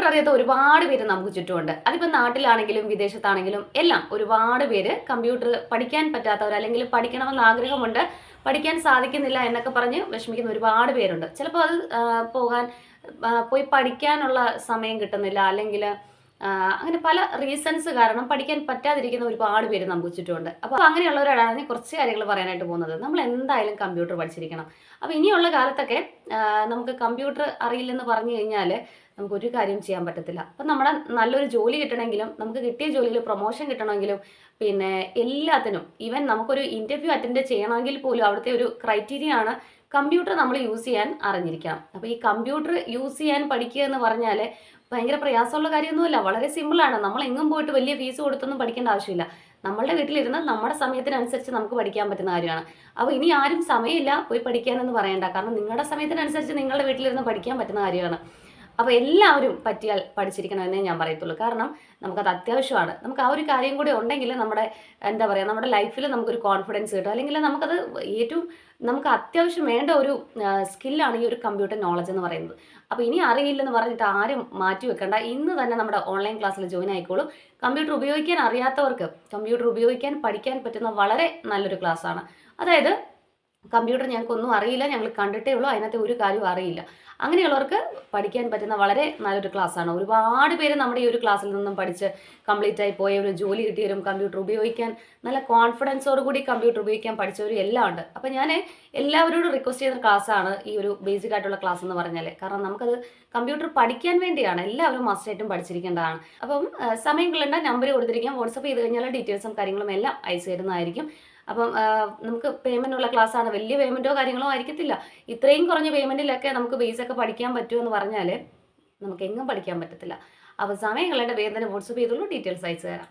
Computer അറിയാത്ത ഒരുപാട് പേര് നമുക്ക് ചുറ്റുമുണ്ട്. അതിപ്പോൾ നാട്ടിലാണെങ്കിലും വിദേശത്താണെങ്കിലും എല്ലാം ഒരുപാട് പേര് കമ്പ്യൂട്ടർ പഠിക്കാൻ പറ്റാത്തവർ അല്ലെങ്കിൽ പഠിക്കണമെന്ന് ആഗ്രഹമുണ്ട്. പഠിക്കാൻ സാധിക്കുന്നില്ല എന്നൊക്കെ പറഞ്ഞ് വിഷമിക്കുന്ന ഒരുപാട് പേരുണ്ട്. ചിലപ്പോൾ അത് പോകാൻ പോയി പഠിക്കാനുള്ള സമയം കിട്ടുന്നില്ല അല്ലെങ്കിൽ അങ്ങനെ പല റീസൺസ് കാരണം പഠിക്കാൻ പറ്റാതിരിക്കുന്ന ഒരുപാട് പേര് നമുക്ക് ചുറ്റുമുണ്ട്. അപ്പോൾ അങ്ങനെയുള്ളവരോടാണ് ഞാൻ കുറച്ച് കാര്യങ്ങൾ പറയാനായിട്ട് പോകുന്നത്. നമ്മൾ എന്തായാലും കമ്പ്യൂട്ടർ പഠിച്ചിരിക്കണം. അപ്പോൾ ഇനിയുള്ള കാലത്തൊക്കെ നമുക്ക് കമ്പ്യൂട്ടർ അറിയില്ലെന്ന് പറഞ്ഞു കഴിഞ്ഞാൽ നമുക്ക് ഒരു കാര്യം ചെയ്യാൻ പറ്റത്തില്ല. അപ്പം നമ്മുടെ നല്ലൊരു ജോലി കിട്ടണമെങ്കിലും നമുക്ക് കിട്ടിയ ജോലിയിൽ പ്രൊമോഷൻ കിട്ടണമെങ്കിലും പിന്നെ എല്ലാത്തിനും ഈവൻ നമുക്കൊരു ഇന്റർവ്യൂ അറ്റൻഡ് ചെയ്യണമെങ്കിൽ പോലും അവിടുത്തെ ഒരു ക്രൈറ്റീരിയ ആണ് കമ്പ്യൂട്ടർ നമ്മൾ യൂസ് ചെയ്യാൻ അറിഞ്ഞിരിക്കാം അപ്പോൾ ഈ കമ്പ്യൂട്ടർ യൂസ് ചെയ്യാൻ പഠിക്കുക എന്ന് പറഞ്ഞാൽ ഭയങ്കര പ്രയാസമുള്ള കാര്യമൊന്നുമല്ല. വളരെ സിമ്പിളാണ് നമ്മൾ എങ്ങും പോയിട്ട് വലിയ ഫീസ് കൊടുത്തൊന്നും പഠിക്കേണ്ട ആവശ്യമില്ല. നമ്മളുടെ വീട്ടിലിരുന്ന് നമ്മുടെ സമയത്തിനനുസരിച്ച് നമുക്ക് പഠിക്കാൻ പറ്റുന്ന കാര്യമാണ്. അപ്പോൾ ഇനി ആരും സമയമില്ല പോയി പഠിക്കാനെന്ന് പറയണ്ട. കാരണം നിങ്ങളുടെ സമയത്തിനനുസരിച്ച് നിങ്ങളുടെ വീട്ടിലിരുന്ന് പഠിക്കാൻ പറ്റുന്ന കാര്യമാണ്. അപ്പോൾ എല്ലാവരും പറ്റിയാൽ പഠിച്ചിരിക്കണമെന്നേ ഞാൻ പറയത്തുള്ളൂ. കാരണം നമുക്കത് അത്യാവശ്യമാണ്. നമുക്ക് ആ ഒരു കാര്യം കൂടി ഉണ്ടെങ്കിൽ നമ്മുടെ എന്താ പറയുക നമ്മുടെ ലൈഫിൽ നമുക്കൊരു കോൺഫിഡൻസ് കിട്ടും. അല്ലെങ്കിൽ നമുക്കത് ഏറ്റവും നമുക്ക് അത്യാവശ്യം വേണ്ട ഒരു സ്കില്ലാണ് ഈ ഒരു കമ്പ്യൂട്ടർ നോളജ് എന്ന് പറയുന്നത്. അപ്പോൾ ഇനി അറിയില്ലെന്ന് പറഞ്ഞിട്ട് ആരും മാറ്റി വെക്കണ്ട. ഇന്ന് തന്നെ നമ്മുടെ ഓൺലൈൻ ക്ലാസ്സിൽ ജോയിൻ ആയിക്കോളും. കമ്പ്യൂട്ടർ ഉപയോഗിക്കാൻ അറിയാത്തവർക്ക് കമ്പ്യൂട്ടർ ഉപയോഗിക്കാൻ പഠിക്കാൻ പറ്റുന്ന വളരെ നല്ലൊരു ക്ലാസ്സാണ് അതായത് കമ്പ്യൂട്ടർ ഞങ്ങൾക്കൊന്നും അറിയില്ല ഞങ്ങൾ കണ്ടിട്ടേ ഉള്ളൂ അതിനകത്ത് ഒരു കാര്യവും അറിയില്ല. അങ്ങനെയുള്ളവർക്ക് പഠിക്കാൻ പറ്റുന്ന വളരെ നല്ലൊരു ക്ലാസ്സാണ് ഒരുപാട് പേര് നമ്മുടെ ഈ ഒരു ക്ലാസ്സിൽ നിന്നും പഠിച്ച് കംപ്ലീറ്റ് ആയി പോയ ഒരു ജോലി കിട്ടിയവരും കമ്പ്യൂട്ടർ ഉപയോഗിക്കാൻ നല്ല കോൺഫിഡൻസോട് കൂടി കമ്പ്യൂട്ടർ ഉപയോഗിക്കാൻ പഠിച്ചവരും എല്ലാം ഉണ്ട്. അപ്പം ഞാൻ എല്ലാവരോടും റിക്വസ്റ്റ് ചെയ്യുന്ന ക്ലാസ്സാണ് ഈ ഒരു ബേസിക് ആയിട്ടുള്ള ക്ലാസ് എന്ന് പറഞ്ഞാൽ കാരണം നമുക്കത് കമ്പ്യൂട്ടർ പഠിക്കാൻ വേണ്ടിയാണ് എല്ലാവരും മസ്റ്റായിട്ടും പഠിച്ചിരിക്കേണ്ടതാണ്. അപ്പം സമയം കളണ്ട നമ്പർ കൊടുത്തിരിക്കാം. വാട്സപ്പ് ചെയ്ത് കഴിഞ്ഞാൽ ഡീറ്റെയിൽസും കാര്യങ്ങളും എല്ലാം അയച്ചു തരുന്നതായിരിക്കും അപ്പം നമുക്ക് പേയ്മെന്റ് ഉള്ള ക്ലാസ്സാണ് വലിയ പേയ്മെന്റോ കാര്യങ്ങളോ ആയിരിക്കത്തില്ല. ഇത്രയും കുറഞ്ഞ പേയ്മെന്റിലൊക്കെ നമുക്ക് ബേസ് ഒക്കെ പഠിക്കാൻ പറ്റുമെന്ന് പറഞ്ഞാൽ നമുക്ക് എങ്ങും പഠിക്കാൻ പറ്റത്തില്ല. അപ്പോൾ സമയം വേദന വാട്സപ്പ് ചെയ്തുള്ളൂ ഡീറ്റെയിൽസ് അയച്ചു തരാം.